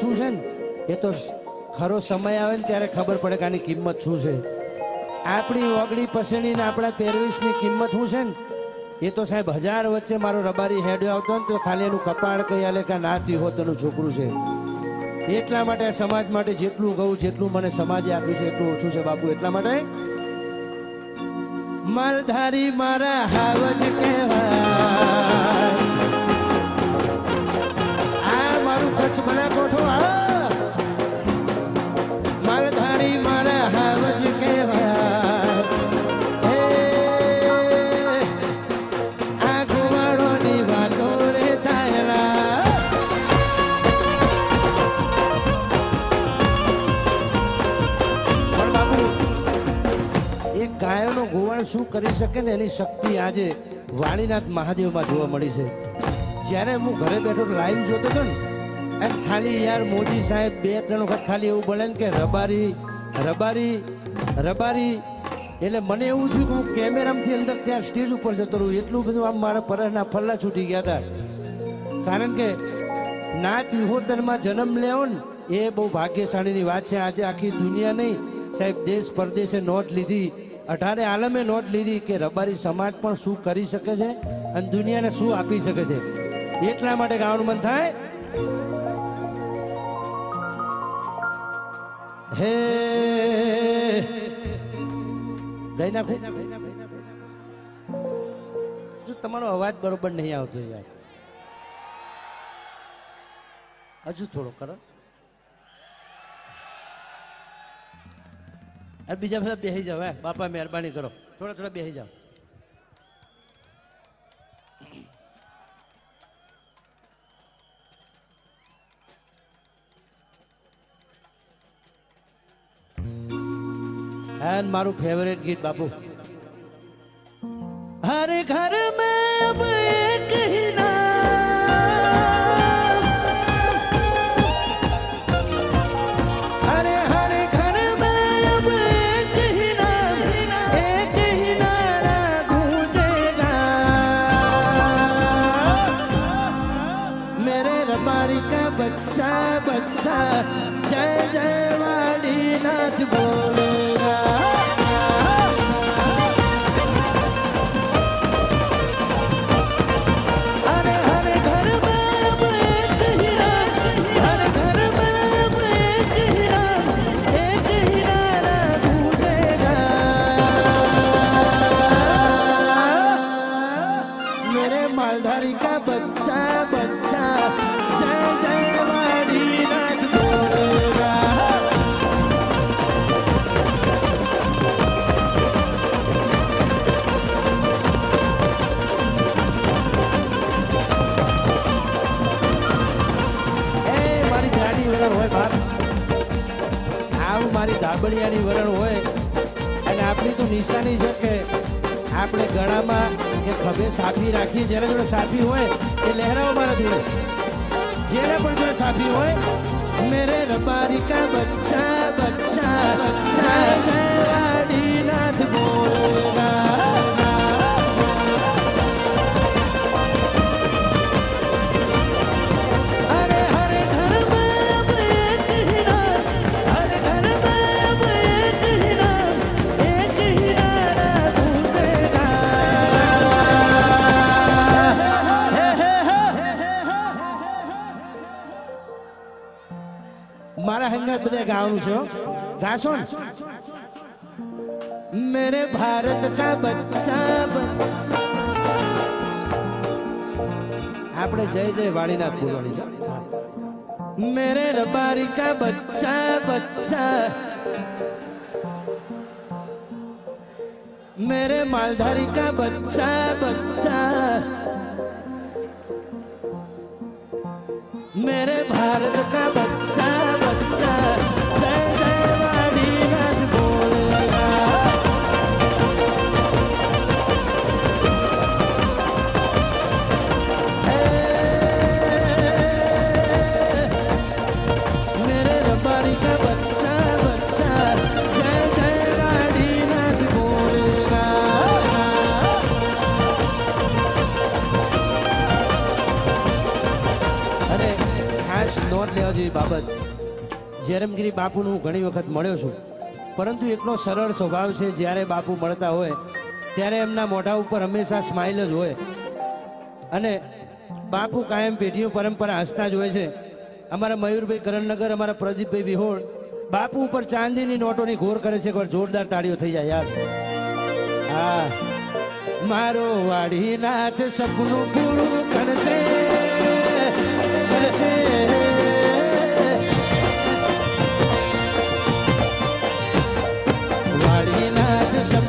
શું છે ને? એ તો ખરો સમય આવે ને ત્યારે ખબર પડે કે આની કિંમત શું છે. આપણી ઓગળી પસંદની ને આપણા તેરવીસની કિંમત શું છે ને? એ તો સાહેબ હજાર વચ્ચે મારો રબારી હેડ્યો આવતો ને તો ખાલી એનું કપાળ કહી આલે કે નાતી હોતનું છોકરું છે. એટલા માટે સમાજ માટે જેટલું ગયું જેટલું મને સમાજે આપ્યું છે, એટલું ઓછું છે બાપુ. એટલા માટે માલધારી મારા હાવજ કહેવાય. ગાયોનો ગોવાળ શું કરી શકે ને એની શક્તિ આજે વાણીનાથ મહાદેવમાં જોવા મળી છે. જ્યારે હું ઘરે બેઠો લાઈવ જોતો હતો ને એમ ખાલી યાર મોદી સાહેબ બે ત્રણ વખત ખાલી એવું બોલે ને કે રબારી રબારી રબારી. એટલે મને એવું થયું કે હું કેમેરામાંથી અંદર ત્યાં સ્ટેજ ઉપર જતો રહું. એટલું બધું આમ મારા પરસના ફલ્લા છૂટી ગયા હતા. કારણ કે નાચ વિહોદનમાં જન્મ લેવો ને, એ બહુ ભાગ્યશાળીની વાત છે. આજે આખી દુનિયા નહીં. સાહેબ, દેશ પરદેશે નોટ લીધી. અઢારે આલમે નોટ લીધી કે રબારી સમાજ પણ શું કરી શકે છે અને દુનિયાને શું આપી શકે છે. એટલા માટે ગાવાનું મન થાય. હે. ગઈ નાખું. જો તમારો અવાજ બરોબર નહીં આવતો યાર. હજુ થોડો કરો. અરે બીજા બધા બેસી જાવ હે. બાપા, મહેરબાની કરો. થોડા થોડા બેસી જાવ एंड मारू फेवरेट गीत, बाबू। हर घर में अब एक ही ना मेरे रबारी का बच्चा बच्चा। ધાબળિયાની વરણ હોય અને આપણી તો નિશાની છે કે આપણે ગળામાં કે ખભે સાફી રાખીએ, જેના જોડે સાફી હોય એ લહેરાવો મારા જોડે જેને પણ જોડે સાફી હોય, મેરે રબારી કા આપણે ગાવાનું છે ગાશો ને? મેરે ભારત કા બચ્ચા આપણે જય જય વાળીનાથ બોલવાની મેરે રબારી કા બચ્ચા બચ્ચા. મેરે માલધારી કા બચ્ચા બચ્ચા. મેરે ભારત કા બચ્ચા બાબત. જેરમગીરી બાપુનું હું ઘણી વખત મળ્યો છું. પરંતુ એટલો સરળ સ્વભાવ છે, જ્યારે બાપુ મળતા હોય, ત્યારે એમના મોઢા ઉપર હંમેશા સ્માઇલ જ હોય. અને બાપુ કાયમ પેઢીઓ પરંપરા હસતા જ હોય છે. અમારા મયુરભાઈ કરણનગર, અમારા પ્રદીપભાઈ વિહોળ બાપુ ઉપર ચાંદીની નોટોની ઘોર કરે છે એકવાર જોરદાર તાળીઓ થઈ જાય, યાર. હા. મારો વાડીનાથ સપનું પૂરું કરશે કરશે.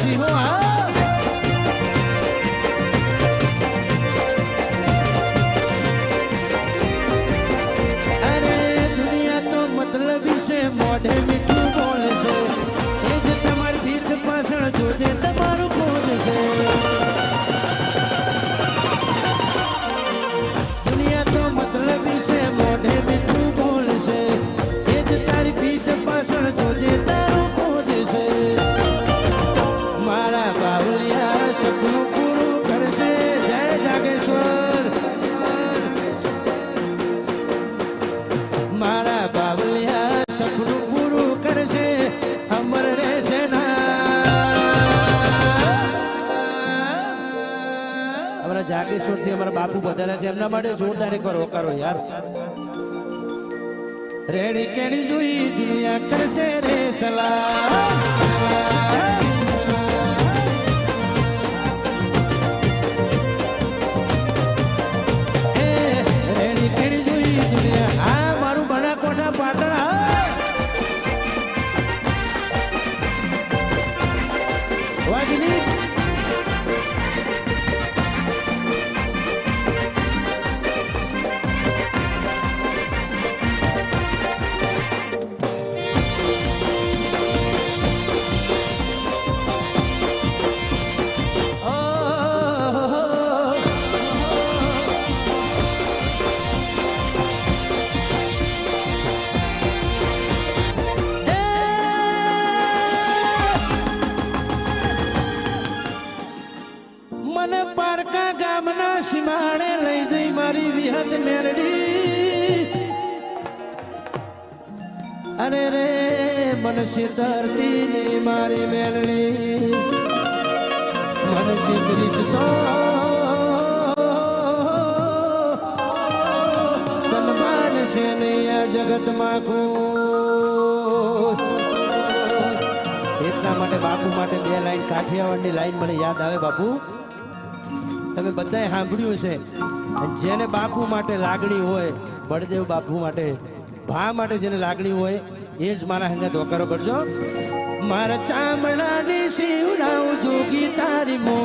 મારા સિંહો અમારા જાગેશ્વરથી અમારા બાપુ બધાના છે. એમના માટે જોરદાર કરો કરો યાર. રેડી કેડી જોઈ દુનિયા કરશે રે સલામ એ અરે રે મન સિતરતી મારી મેળણી મનસી સિતરીશ તો તન માનશે નહીં આ જગતમાં કોઈ. એટલા માટે બાપુ માટે બે લાઈન કાઠિયાવાડની લાઈન મને યાદ આવે બાપુ. તમે બધાએ સાંભળ્યું છે જેને બાપુ માટે લાગણી હોય, બળદેવ બાપુ માટે, ભા માટે જેને લાગણી હોય એ જ મારા હેંગા ધોકારો કરજો. મારા ચામડાની શિવડાવું જોગી તારી મોજણી